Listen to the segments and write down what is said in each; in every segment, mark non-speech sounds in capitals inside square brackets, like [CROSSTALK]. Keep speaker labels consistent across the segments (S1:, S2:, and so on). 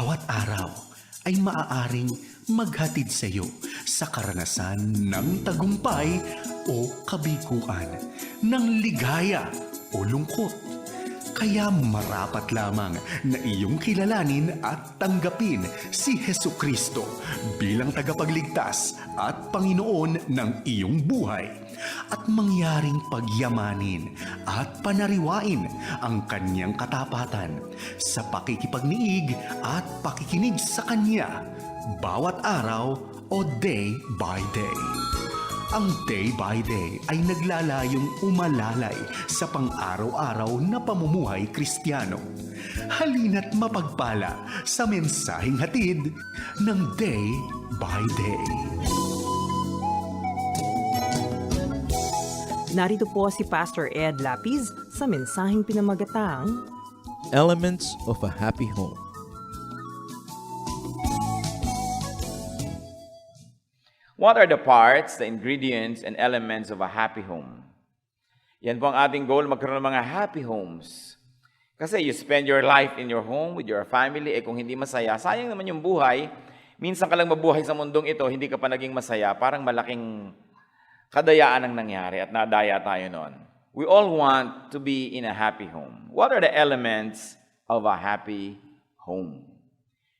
S1: bawat araw ay maaaring maghatid sa iyo sa karanasan ng tagumpay o kabiguan, ng ligaya o lungkot. Kaya marapat lamang na iyong kilalanin at tanggapin si Heso Kristo bilang tagapagligtas at Panginoon ng iyong buhay at mangyaring pagyamanin at panariwain ang kanyang katapatan sa pakikipagniig at pakikinig sa kanya bawat araw o day by day. Ang day by day ay naglalayong umalalay sa pang-araw-araw na pamumuhay kristyano. Halina't mapagpala sa mensaheng hatid ng day by day.
S2: Narito po si Pastor Ed Lapiz sa mensaheng pinamagatang
S3: Elements of a Happy Home.
S4: What are the parts, the ingredients, and elements of a happy home? Yan po ang ating goal, magkaroon ng mga happy homes. Kasi you spend your life in your home with your family, eh kung hindi masaya, sayang naman yung buhay. Minsan ka lang mabuhay sa mundong ito, hindi ka pa naging masaya, parang malaking kadayaan ang nangyari at nadaya tayo noon. We all want to be in a happy home. What are the elements of a happy home?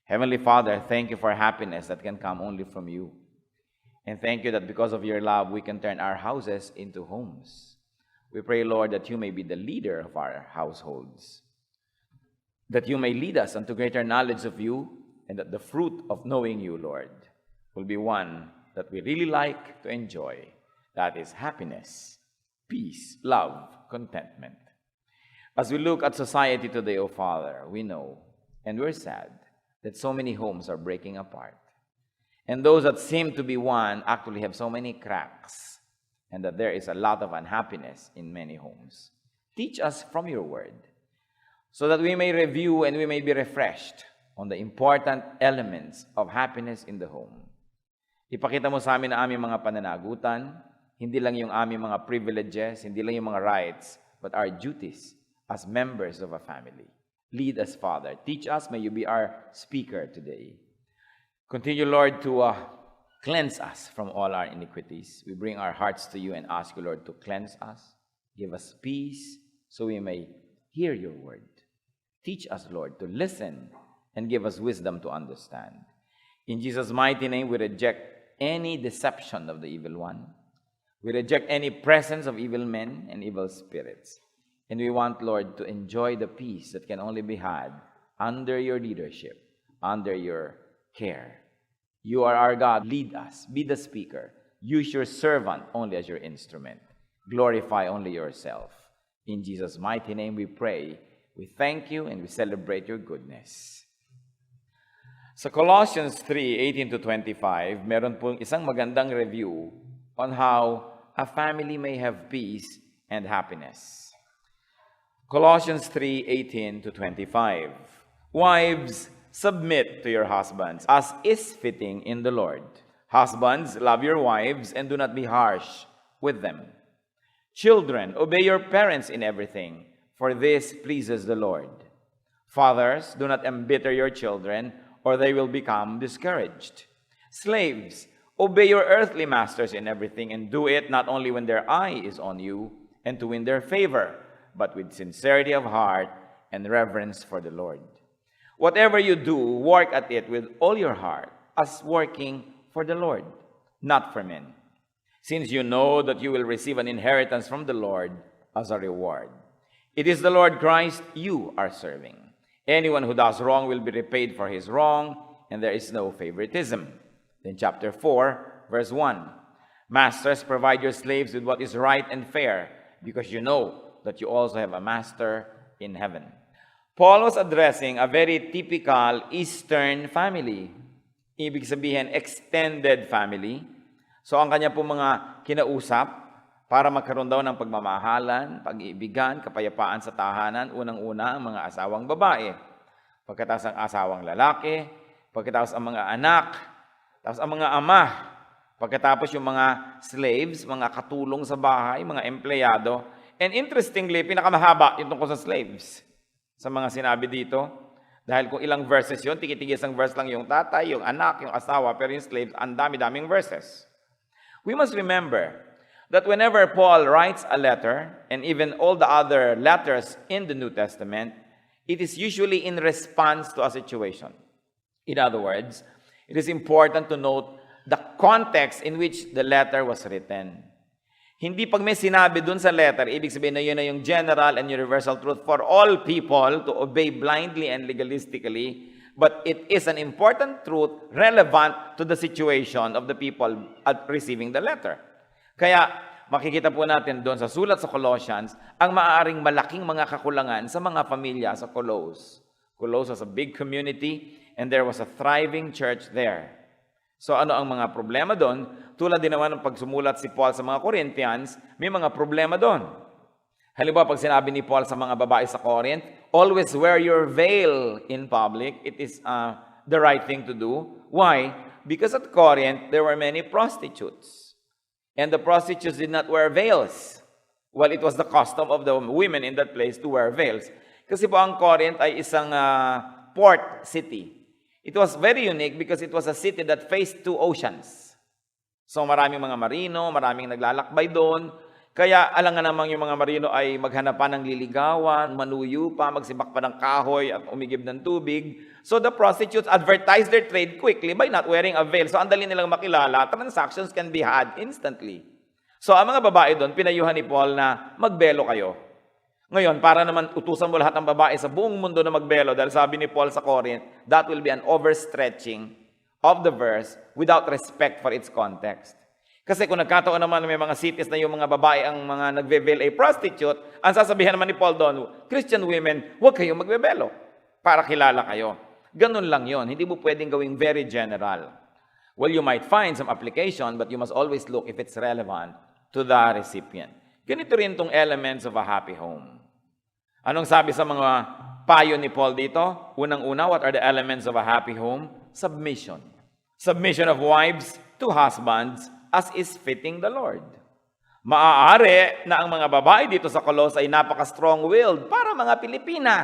S4: Heavenly Father, thank you for happiness that can come only from you. And thank you that because of your love, we can turn our houses into homes. We pray, Lord, that you may be the leader of our households, that you may lead us unto greater knowledge of you, and that the fruit of knowing you, Lord, will be one that we really like to enjoy. That is happiness, peace, love, contentment. As we look at society today, O Father, we know and we're sad that so many homes are breaking apart. And those that seem to be one actually have so many cracks, and that there is a lot of unhappiness in many homes. Teach us from your word, so that we may review and we may be refreshed on the important elements of happiness in the home. Ipakita mo sa amin ang aming mga pananagutan, hindi lang yung aming mga privileges, hindi lang yung mga rights, but our duties as members of a family. Lead us, Father. Teach us. May you be our speaker today. Continue, Lord, to uh, cleanse us from all our iniquities. We bring our hearts to you and ask you, Lord, to cleanse us. Give us peace so we may hear your word. Teach us, Lord, to listen and give us wisdom to understand. In Jesus' mighty name, we reject any deception of the evil one. We reject any presence of evil men and evil spirits. And we want, Lord, to enjoy the peace that can only be had under your leadership, under your care. You are our God. Lead us. Be the speaker. Use your servant only as your instrument. Glorify only yourself. In Jesus' mighty name we pray. We thank you and we celebrate your goodness. Sa Colossians 3:18 to 25, meron pong isang magandang review on how a family may have peace and happiness. Colossians 3:18 to 25. Wives, submit to your husbands as is fitting in the Lord. Husbands, love your wives and do not be harsh with them. Children, obey your parents in everything, for this pleases the Lord. Fathers, do not embitter your children, or they will become discouraged. Slaves, obey your earthly masters in everything, and do it not only when their eye is on you and to win their favor, but with sincerity of heart and reverence for the Lord. Whatever you do, work at it with all your heart, as working for the Lord, not for men, since you know that you will receive an inheritance from the Lord as a reward. It is the Lord Christ you are serving. Anyone who does wrong will be repaid for his wrong, and there is no favoritism. Then, chapter 4, verse 1 Masters, provide your slaves with what is right and fair, because you know that you also have a master in heaven. Paul was addressing a very typical Eastern family. Ibig sabihin, extended family. So, ang kanya po mga kinausap para magkaroon daw ng pagmamahalan, pag-iibigan, kapayapaan sa tahanan, unang-una ang mga asawang babae. Pagkatapos ang asawang lalaki, pagkatapos ang mga anak, tapos ang mga ama, pagkatapos yung mga slaves, mga katulong sa bahay, mga empleyado. And interestingly, pinakamahaba yung tungkol sa slaves. Sa mga sinabi dito, Dahil kung ilang verses yun, tigitigis ang verse lang yung tatay, yung anak, yung asawa, pero yung slaves, ang dami-daming verses. We must remember that whenever Paul writes a letter, and even all the other letters in the New Testament, it is usually in response to a situation. In other words, it is important to note the context in which the letter was written. Hindi pag may sinabi dun sa letter, ibig sabihin na yun na yung general and universal truth for all people to obey blindly and legalistically, but it is an important truth relevant to the situation of the people at receiving the letter. Kaya makikita po natin doon sa sulat sa Colossians ang maaaring malaking mga kakulangan sa mga pamilya sa Colos. Colos was a big community and there was a thriving church there. So ano ang mga problema doon? Tulad din naman ng pagsumulat si Paul sa mga Corinthians, may mga problema doon. Halimbawa, pag sinabi ni Paul sa mga babae sa Corinth, always wear your veil in public. It is uh, the right thing to do. Why? Because at Corinth, there were many prostitutes. And the prostitutes did not wear veils. Well, it was the custom of the women in that place to wear veils. Kasi po ang Corinth ay isang uh, port city. It was very unique because it was a city that faced two oceans. So maraming mga marino, maraming naglalakbay doon. Kaya alangan namang yung mga marino ay maghanap ng liligawan, manuyo pa, magsibak pa ng kahoy at umigib ng tubig. So the prostitutes advertised their trade quickly by not wearing a veil. So ang dali nilang makilala, transactions can be had instantly. So ang mga babae doon, pinayuhan ni Paul na magbelo kayo. Ngayon, para naman utusan mo lahat ng babae sa buong mundo na magbelo, dahil sabi ni Paul sa Corinth, that will be an overstretching of the verse without respect for its context. Kasi kung nagkataon naman na may mga cities na yung mga babae ang mga nagve-veil ay prostitute, ang sasabihan naman ni Paul doon, Christian women, huwag kayong magbebelo para kilala kayo. Ganun lang yon. Hindi mo pwedeng gawing very general. Well, you might find some application, but you must always look if it's relevant to the recipient. Ganito rin tong elements of a happy home. Anong sabi sa mga payo ni Paul dito? Unang-una, what are the elements of a happy home? Submission. Submission of wives to husbands as is fitting the Lord. Maaari na ang mga babae dito sa Colos ay napaka-strong-willed para mga Pilipina.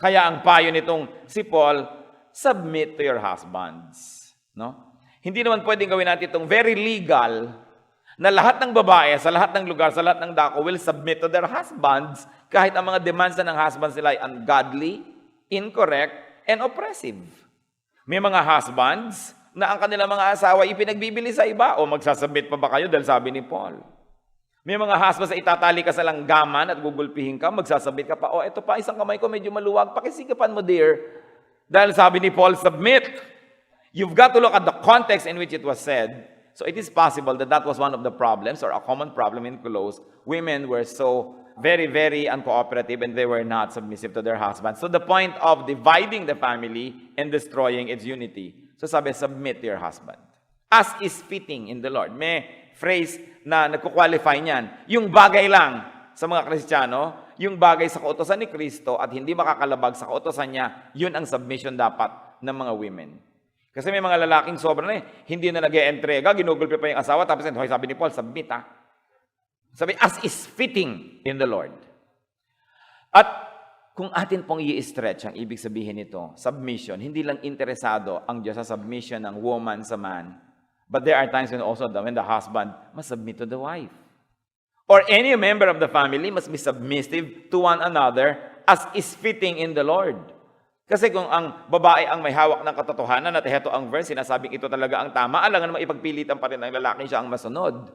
S4: Kaya ang payo nitong si Paul, submit to your husbands. No? Hindi naman pwedeng gawin natin itong very legal na lahat ng babae sa lahat ng lugar, sa lahat ng dako will submit to their husbands kahit ang mga demands na ng husbands nila ay ungodly, incorrect, and oppressive. May mga husbands na ang kanilang mga asawa ipinagbibili sa iba o magsasubmit pa ba kayo dahil sabi ni Paul. May mga husbands na itatali ka sa langgaman at gugulpihin ka, magsasabit ka pa, oh, ito pa, isang kamay ko medyo maluwag, pakisigapan mo, dear. Dahil sabi ni Paul, submit. You've got to look at the context in which it was said. So it is possible that that was one of the problems or a common problem in Colosse. Women were so very, very uncooperative and they were not submissive to their husbands. So the point of dividing the family and destroying its unity. So sabi, submit to your husband. As is fitting in the Lord. May phrase na nagko-qualify niyan. Yung bagay lang sa mga Kristiyano, yung bagay sa kautosan ni Kristo at hindi makakalabag sa kautosan niya, yun ang submission dapat ng mga women. Kasi may mga lalaking sobra na eh, hindi na nag entrega ginugulpe pa yung asawa, tapos sabi ni Paul, submit ah. Sabi, as is fitting in the Lord. At kung atin pong i-stretch ang ibig sabihin nito, submission, hindi lang interesado ang Diyos sa submission ng woman sa man, but there are times when also the, when the husband must submit to the wife. Or any member of the family must be submissive to one another as is fitting in the Lord. Kasi kung ang babae ang may hawak ng katotohanan at heto ang verse, sinasabing ito talaga ang tama, alangan naman ipagpilitan pa rin ng lalaki siya ang masunod.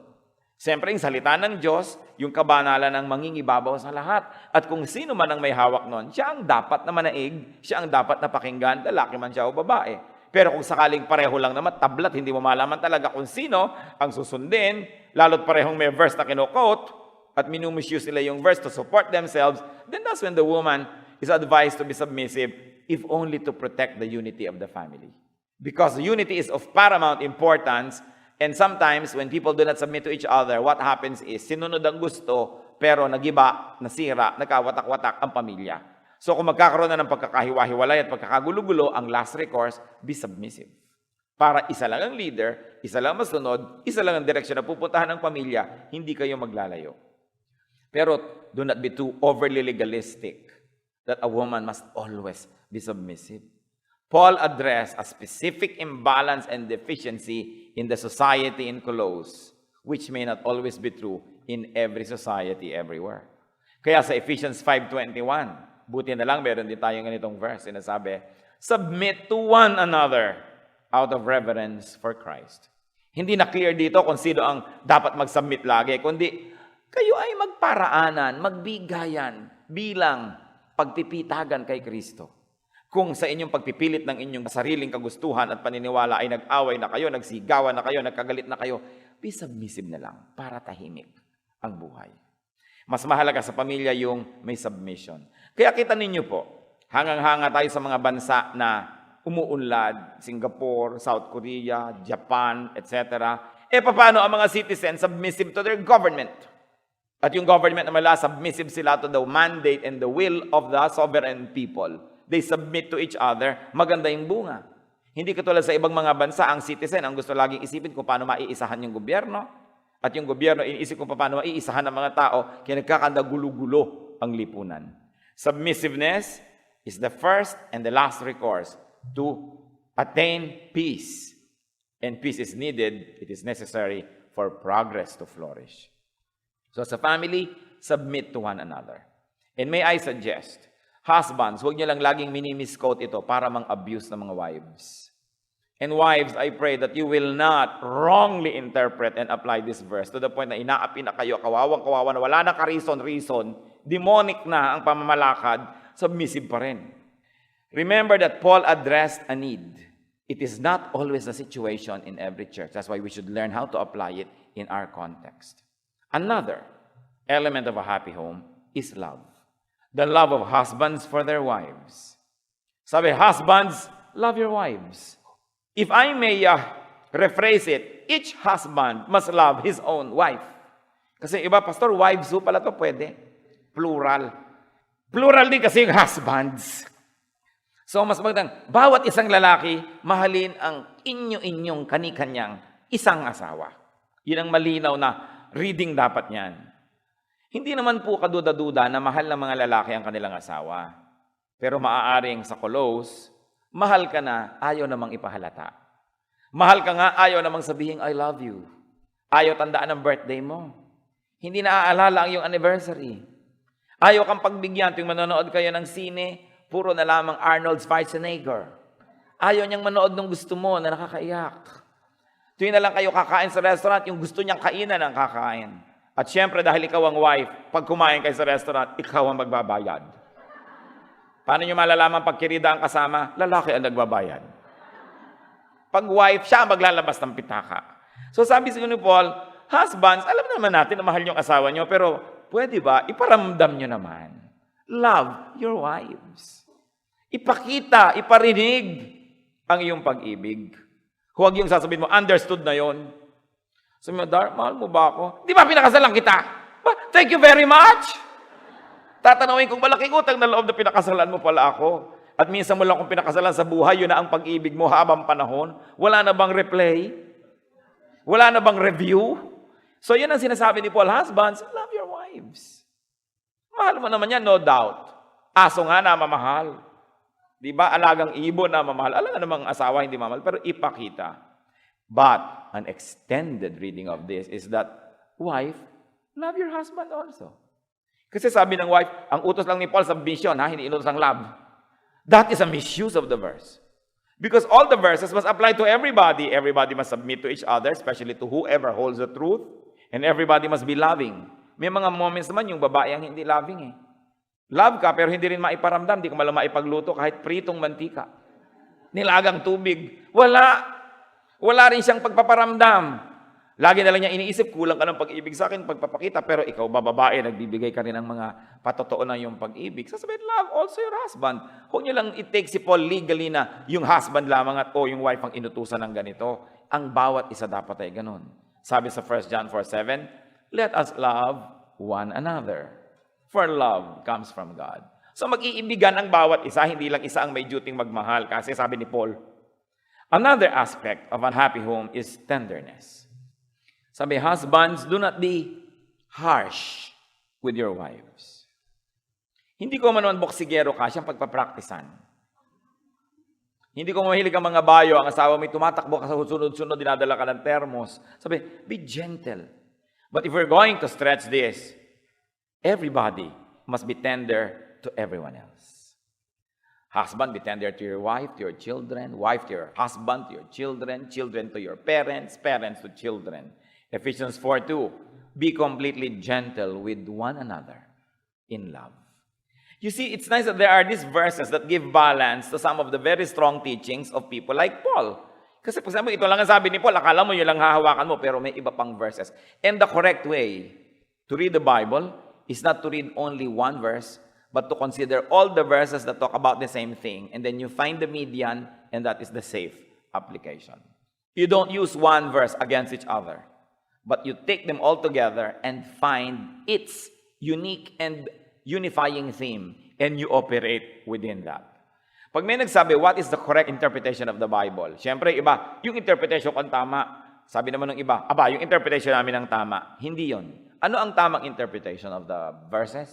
S4: Siyempre, yung salita ng Diyos, yung kabanalan ng mangingibabaw sa lahat. At kung sino man ang may hawak nun, siya ang dapat na manaig, siya ang dapat na pakinggan, lalaki man siya o babae. Pero kung sakaling pareho lang naman, tablat, hindi mo malaman talaga kung sino ang susundin, lalo't parehong may verse na kinukote, at minumisuse nila yung verse to support themselves, then that's when the woman is advised to be submissive, if only to protect the unity of the family. Because unity is of paramount importance, and sometimes when people do not submit to each other, what happens is, sinunod ang gusto, pero nagiba, nasira, nagkawatak-watak ang pamilya. So kung magkakaroon na ng pagkakahiwa-hiwalay at pagkakagulo-gulo, ang last recourse, be submissive. Para isa lang ang leader, isa lang masunod, isa lang ang direksyon na pupuntahan ng pamilya, hindi kayo maglalayo. Pero do not be too overly legalistic. that a woman must always be submissive. Paul addressed a specific imbalance and deficiency in the society in Colossus, which may not always be true in every society everywhere. Kaya sa Ephesians 5.21, buti na lang meron din tayong ganitong verse, sinasabi, Submit to one another out of reverence for Christ. Hindi na clear dito kung sino ang dapat mag-submit lagi, kundi kayo ay magparaanan, magbigayan bilang pagpipitagan kay Kristo. Kung sa inyong pagpipilit ng inyong sariling kagustuhan at paniniwala ay nag-away na kayo, nagsigawan na kayo, nagkagalit na kayo, be submissive na lang para tahimik ang buhay. Mas mahalaga sa pamilya yung may submission. Kaya kita ninyo po, hangang-hanga tayo sa mga bansa na umuunlad, Singapore, South Korea, Japan, etc. E paano ang mga citizens submissive to their government? At yung government naman la, submissive sila to the mandate and the will of the sovereign people. They submit to each other. Maganda yung bunga. Hindi katulad sa ibang mga bansa, ang citizen, ang gusto laging isipin kung paano maiisahan yung gobyerno. At yung gobyerno, iniisip kung paano maiisahan ng mga tao, kaya nagkakanda gulo-gulo ang lipunan. Submissiveness is the first and the last recourse to attain peace. And peace is needed, it is necessary for progress to flourish. So sa family, submit to one another. And may I suggest, husbands, huwag niyo lang laging minimisquote ito para mang-abuse ng mga wives. And wives, I pray that you will not wrongly interpret and apply this verse to the point na inaapi na kayo, kawawang-kawawa wala na ka-reason-reason, demonic na ang pamamalakad, submissive pa rin. Remember that Paul addressed a need. It is not always the situation in every church. That's why we should learn how to apply it in our context. Another element of a happy home is love. The love of husbands for their wives. Sabi, husbands, love your wives. If I may uh, rephrase it, each husband must love his own wife. Kasi iba, pastor, wives ho pala to pwede. Plural. Plural din kasi yung husbands. So, mas magandang, bawat isang lalaki, mahalin ang inyo-inyong kani-kanyang isang asawa. Yun ang malinaw na reading dapat niyan. Hindi naman po kaduda-duda na mahal ng mga lalaki ang kanilang asawa. Pero maaaring sa Colosse, mahal ka na, ayaw namang ipahalata. Mahal ka nga, ayaw namang sabihin, I love you. Ayaw tandaan ang birthday mo. Hindi naaalala ang iyong anniversary. Ayaw kang pagbigyan tuwing manonood kayo ng sine, puro na lamang Arnold Schwarzenegger. Ayaw niyang manood ng gusto mo na nakakaiyak. Tuwing na lang kayo kakain sa restaurant, yung gusto niyang kainan ang kakain. At syempre, dahil ikaw ang wife, pag kumain kayo sa restaurant, ikaw ang magbabayad. Paano nyo malalaman pag kirida ang kasama? Lalaki ang nagbabayad. Pag wife, siya ang maglalabas ng pitaka. So sabi sa ni Paul, husbands, alam naman natin na mahal yung asawa nyo, pero pwede ba, iparamdam nyo naman. Love your wives. Ipakita, iparinig ang iyong pag-ibig. Huwag yung sasabihin mo, understood na yon. Sabi mo, Dar, mahal mo ba ako? Di ba pinakasalan kita? Ba, thank you very much. Tatanawin kung malaking utang na loob na pinakasalan mo pala ako. At minsan mo lang kung pinakasalan sa buhay, yun na ang pag-ibig mo habang panahon. Wala na bang replay? Wala na bang review? So yun ang sinasabi ni Paul, husbands, love your wives. Mahal mo naman yan, no doubt. Aso nga na mamahal. Di ba? Alagang ibon na mamahal. Alam namang asawa hindi mamahal, pero ipakita. But an extended reading of this is that, wife, love your husband also. Kasi sabi ng wife, ang utos lang ni Paul sa mission, ha? hindi inutos ang love. That is a misuse of the verse. Because all the verses must apply to everybody. Everybody must submit to each other, especially to whoever holds the truth. And everybody must be loving. May mga moments naman yung babae ang hindi loving eh. Love ka, pero hindi rin maiparamdam. Hindi ka malang maipagluto kahit pritong mantika. Nilagang tubig. Wala. Wala rin siyang pagpaparamdam. Lagi na lang niya iniisip, kulang ka ng pag-ibig sa akin, pagpapakita, pero ikaw ba babae, nagbibigay ka rin ng mga patotoo ng iyong pag-ibig. Sasabihin, love also your husband. Huwag niyo lang i-take si Paul legally na yung husband lamang at o yung wife ang inutusan ng ganito. Ang bawat isa dapat ay ganun. Sabi sa 1 John 4.7, Let us love one another. For love comes from God. So mag-iibigan ang bawat isa, hindi lang isa ang may duty magmahal. Kasi sabi ni Paul, Another aspect of a happy home is tenderness. Sabi, husbands, do not be harsh with your wives. Hindi ko man boksigero ka, siyang pagpapraktisan. Hindi ko mahilig ang mga bayo, ang asawa may tumatakbo ka sa sunod-sunod, dinadala ka ng termos. Sabi, be gentle. But if we're going to stretch this, everybody must be tender to everyone else. Husband, be tender to your wife, to your children. Wife to your husband, to your children. Children to your parents. Parents to children. Ephesians 4 2. Be completely gentle with one another in love. You see, it's nice that there are these verses that give balance to some of the very strong teachings of people like Paul. Kasi pag sabi, ito lang ang sabi ni Paul, akala mo yun lang hahawakan mo, pero may iba pang verses. And the correct way to read the Bible is not to read only one verse, but to consider all the verses that talk about the same thing. And then you find the median, and that is the safe application. You don't use one verse against each other, but you take them all together and find its unique and unifying theme, and you operate within that. Pag may nagsabi, what is the correct interpretation of the Bible? Siyempre, iba, yung interpretation ko tama. Sabi naman ng iba, aba, yung interpretation namin ang tama. Hindi yon. Ano ang tamang interpretation of the verses?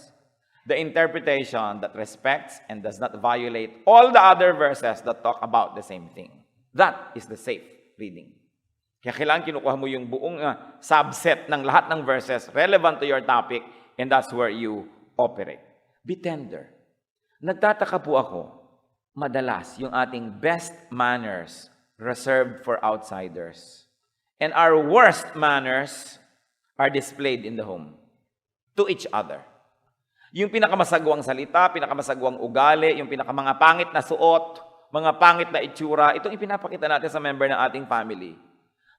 S4: The interpretation that respects and does not violate all the other verses that talk about the same thing. That is the safe reading. Kaya kailangan kinukuha mo yung buong ah, subset ng lahat ng verses relevant to your topic and that's where you operate. Be tender. Nagtataka po ako, madalas yung ating best manners reserved for outsiders. And our worst manners are displayed in the home to each other. Yung pinakamasagwang salita, pinakamasagwang ugali, yung pinakamanga pangit na suot, mga pangit na itsura, itong ipinapakita natin sa member ng ating family.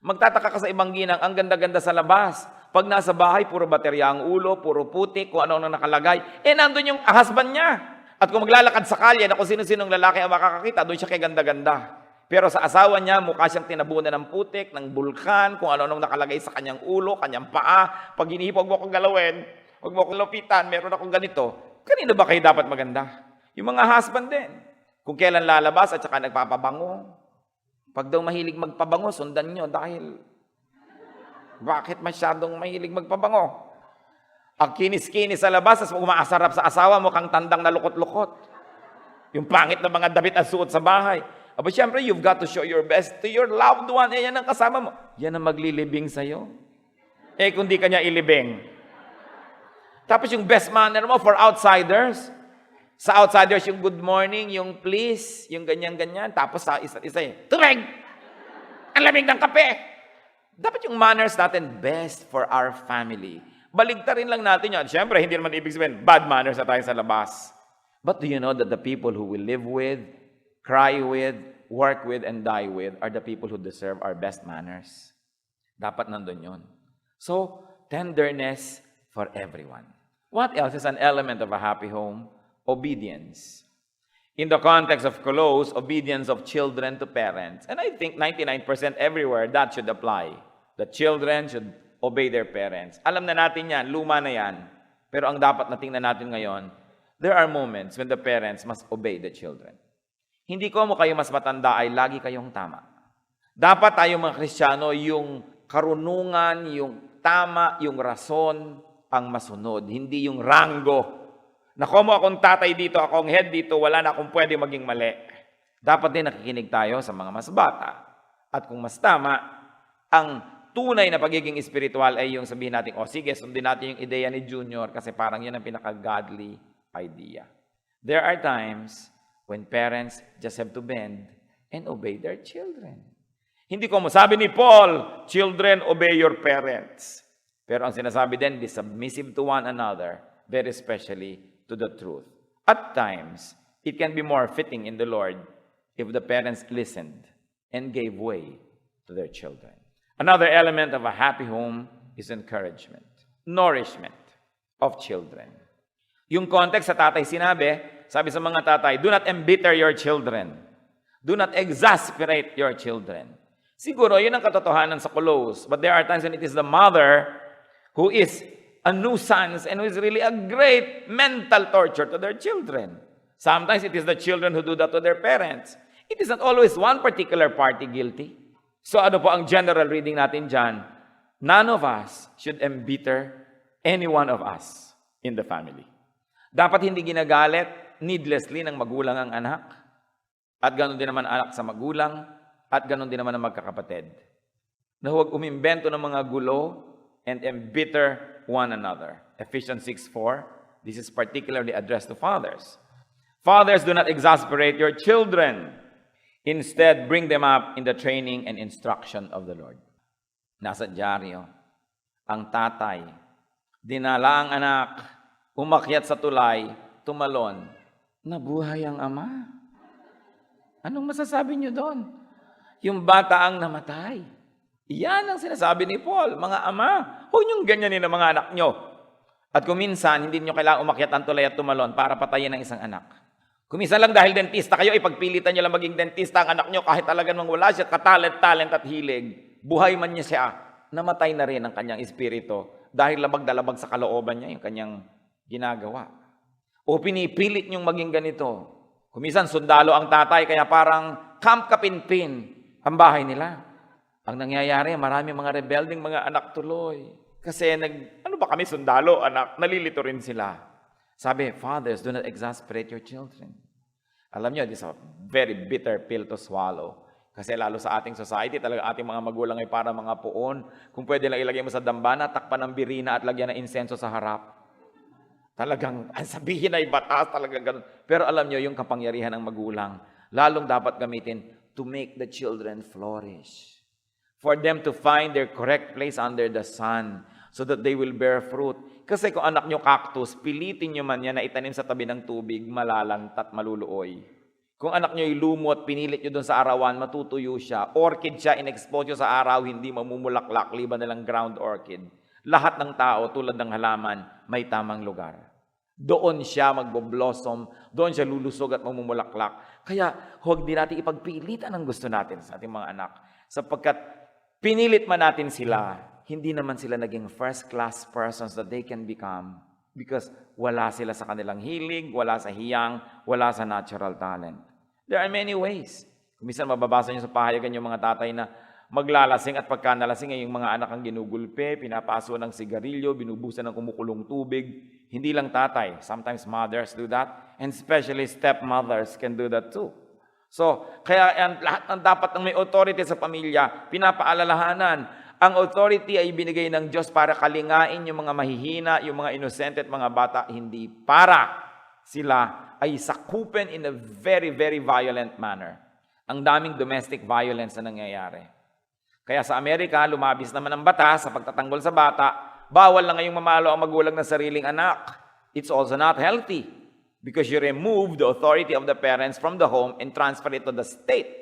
S4: Magtataka ka sa ibang ginang, ang ganda-ganda sa labas. Pag nasa bahay, puro baterya ang ulo, puro putik, kung ano ang nakalagay. Eh, nandun yung husband niya. At kung maglalakad sa kalye na kung sino-sinong lalaki ang makakakita, doon siya kay ganda-ganda. Pero sa asawa niya, mukha siyang tinabunan ng putik, ng bulkan, kung ano-anong nakalagay sa kanyang ulo, kanyang paa. Pag hinihip, huwag mo akong galawin, huwag mo akong lupitan, meron akong ganito. Kanino ba kayo dapat maganda? Yung mga husband din. Kung kailan lalabas at saka nagpapabango. Pag daw mahilig magpabango, sundan nyo dahil bakit masyadong mahilig magpabango? Ang kinis-kinis sa labas, tapos umaasarap sa asawa mo, kang tandang na lukot-lukot. Yung pangit na mga damit at suot sa bahay. Aba, syempre, you've got to show your best to your loved one. Eh, yan ang kasama mo. Yan ang maglilibing sa'yo. Eh, kung di ka ilibing. Tapos yung best manner mo for outsiders. Sa outsiders, yung good morning, yung please, yung ganyan-ganyan. Tapos sa isa't isa, eh, tubig! Ang lamig ng kape! Dapat yung manners natin best for our family. Baligtarin lang natin yan. Siyempre, hindi naman ibig sabihin, bad manners na tayo sa labas. But do you know that the people who we live with, cry with, work with, and die with are the people who deserve our best manners? Dapat nandun yun. So, tenderness for everyone. What else is an element of a happy home? Obedience. In the context of close, obedience of children to parents. And I think 99% everywhere that should apply. The children should obey their parents. Alam na natin yan, luma na yan. Pero ang dapat na tingnan natin ngayon, there are moments when the parents must obey the children. Hindi ko mo kayo mas matanda ay lagi kayong tama. Dapat tayo mga Kristiyano, yung karunungan, yung tama, yung rason ang masunod, hindi yung rango. Na mo akong tatay dito, akong head dito, wala na akong pwede maging mali. Dapat din nakikinig tayo sa mga mas bata. At kung mas tama, ang tunay na pagiging spiritual ay yung sabihin natin, o sige, sundin natin yung ideya ni Junior kasi parang yan ang pinaka-godly idea. There are times when parents just have to bend and obey their children. Hindi ko mo, sabi ni Paul, children, obey your parents. Pero ang sinasabi din, be submissive to one another, very especially to the truth. At times, it can be more fitting in the Lord if the parents listened and gave way to their children. Another element of a happy home is encouragement, nourishment of children. Yung context sa tatay sinabi, sabi sa mga tatay, do not embitter your children. Do not exasperate your children. Siguro, yun ang katotohanan sa Close. But there are times when it is the mother who is a nuisance and who is really a great mental torture to their children. Sometimes it is the children who do that to their parents. It isn't always one particular party guilty. So ano po ang general reading natin dyan? None of us should embitter any one of us in the family. Dapat hindi ginagalit needlessly ng magulang ang anak. At ganoon din naman anak sa magulang. At ganoon din naman ang magkakapatid. Na huwag umimbento ng mga gulo and embitter one another. Ephesians 6.4, this is particularly addressed to fathers. Fathers, do not exasperate your children. Instead, bring them up in the training and instruction of the Lord. Nasa dyaryo, ang tatay, dinala ang anak, umakyat sa tulay, tumalon, nabuhay ang ama. Anong masasabi niyo doon? Yung bata ang namatay. Iyan ang sinasabi ni Paul, mga ama, huwag niyong ganyanin ang mga anak niyo. At kung minsan, hindi niyo kailangan umakyat ang tulay at tumalon para patayin ang isang anak. Kung minsan lang dahil dentista kayo, ipagpilitan niyo lang maging dentista ang anak niyo kahit talagang mang wala siya katalent, talent at hilig. Buhay man niya siya, namatay na rin ang kanyang espiritu dahil labag-dalabag sa kalooban niya yung kanyang ginagawa. O pinipilit niyong maging ganito. Kumisan sundalo ang tatay, kaya parang camp kapinpin ang bahay nila. Ang nangyayari, marami mga rebelding mga anak tuloy. Kasi nag, ano ba kami sundalo, anak? Nalilito rin sila. Sabi, fathers, do not exasperate your children. Alam niyo, this is a very bitter pill to swallow. Kasi lalo sa ating society, talaga ating mga magulang ay para mga puon. Kung pwede lang ilagay mo sa dambana, takpan ng birina at lagyan ng insenso sa harap. Talagang, [LAUGHS] ang sabihin ay batas, talagang ganun. Pero alam nyo, yung kapangyarihan ng magulang, lalong dapat gamitin to make the children flourish. For them to find their correct place under the sun so that they will bear fruit. Kasi kung anak nyo cactus, pilitin nyo man yan na itanim sa tabi ng tubig, malalantat, maluluoy. Kung anak nyo lumot, pinilit nyo doon sa arawan, matutuyo siya. Orchid siya, in-expose nyo sa araw, hindi mamumulaklak, liban na lang ground orchid. Lahat ng tao, tulad ng halaman, may tamang lugar. Doon siya magbo-blossom, doon siya lulusog at mamumulaklak. Kaya huwag din natin ipagpilitan ang gusto natin sa ating mga anak. Sapagkat pinilit man natin sila, hindi naman sila naging first-class persons that they can become because wala sila sa kanilang hilig, wala sa hiyang, wala sa natural talent. There are many ways. Minsan mababasa niyo sa pahayagan yung mga tatay na maglalasing at pagka nalasing ay yung mga anak ang ginugulpe, pinapaso ng sigarilyo, binubusan ng kumukulong tubig. Hindi lang tatay, sometimes mothers do that, and especially stepmothers can do that too. So, kaya yan, lahat ng dapat ng may authority sa pamilya, pinapaalalahanan. Ang authority ay binigay ng Diyos para kalingain yung mga mahihina, yung mga inosente at mga bata, hindi para sila ay sakupin in a very, very violent manner. Ang daming domestic violence na nangyayari. Kaya sa Amerika, lumabis naman ang batas sa pagtatanggol sa bata, bawal na ngayong mamalo ang magulang ng sariling anak. It's also not healthy because you remove the authority of the parents from the home and transfer it to the state.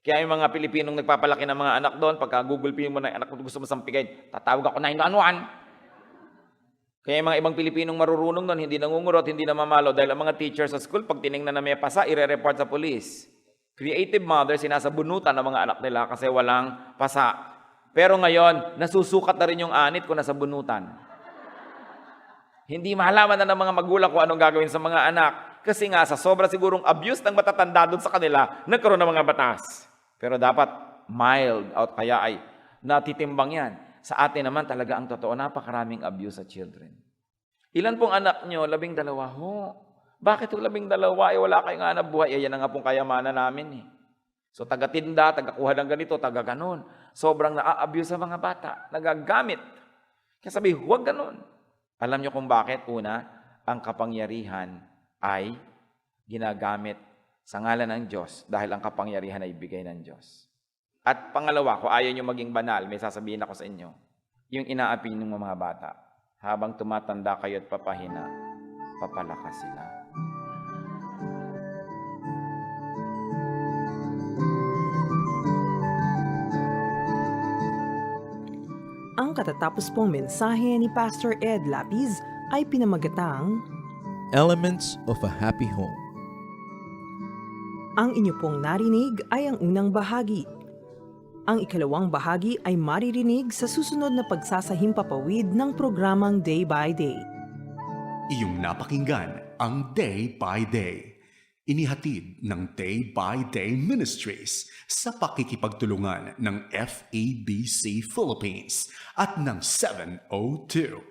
S4: Kaya yung mga Pilipinong nagpapalaki ng mga anak doon, pagka Google Pay mo na anak mo gusto mo sampigay, tatawag ako 911. Kaya yung mga ibang Pilipinong marurunong doon, hindi nangungurot, hindi namamalo dahil ang mga teachers sa school, pag tiningnan na may pasa, ire-report sa police. Creative mothers, sinasabunutan ng mga anak nila kasi walang pasa. Pero ngayon, nasusukat na rin yung anit kung nasa bunutan. Hindi mahalaman na ng mga magulang kung anong gagawin sa mga anak. Kasi nga, sa sobra sigurong abuse ng matatanda doon sa kanila, nagkaroon ng mga batas. Pero dapat mild out kaya ay natitimbang yan. Sa atin naman talaga ang totoo, napakaraming abuse sa children. Ilan pong anak nyo? Labing dalawa. Ho. Bakit yung labing dalawa? Eh, wala kayong anak buhay. Eh, yan nga pong kayamanan namin eh. So, taga-tinda, taga-kuha ng ganito, taga-ganon. Sobrang na-abuse sa mga bata. Nagagamit. Kaya sabi, huwag ganon. Alam nyo kung bakit? Una, ang kapangyarihan ay ginagamit sa ngalan ng Diyos dahil ang kapangyarihan ay bigay ng Diyos. At pangalawa, kung ayaw nyo maging banal, may sasabihin ako sa inyo, yung inaapi ng mga bata, habang tumatanda kayo at papahina, papalakas sila.
S2: Ang katatapos pong mensahe ni Pastor Ed Lapiz ay pinamagatang
S3: Elements of a Happy Home.
S2: Ang inyo pong narinig ay ang unang bahagi. Ang ikalawang bahagi ay maririnig sa susunod na pagsasahimpapawid ng programang Day by Day.
S1: Iyong napakinggan ang Day by Day. Inihatid ng Day by Day Ministries sa pakikipagtulungan ng FABC Philippines at ng 702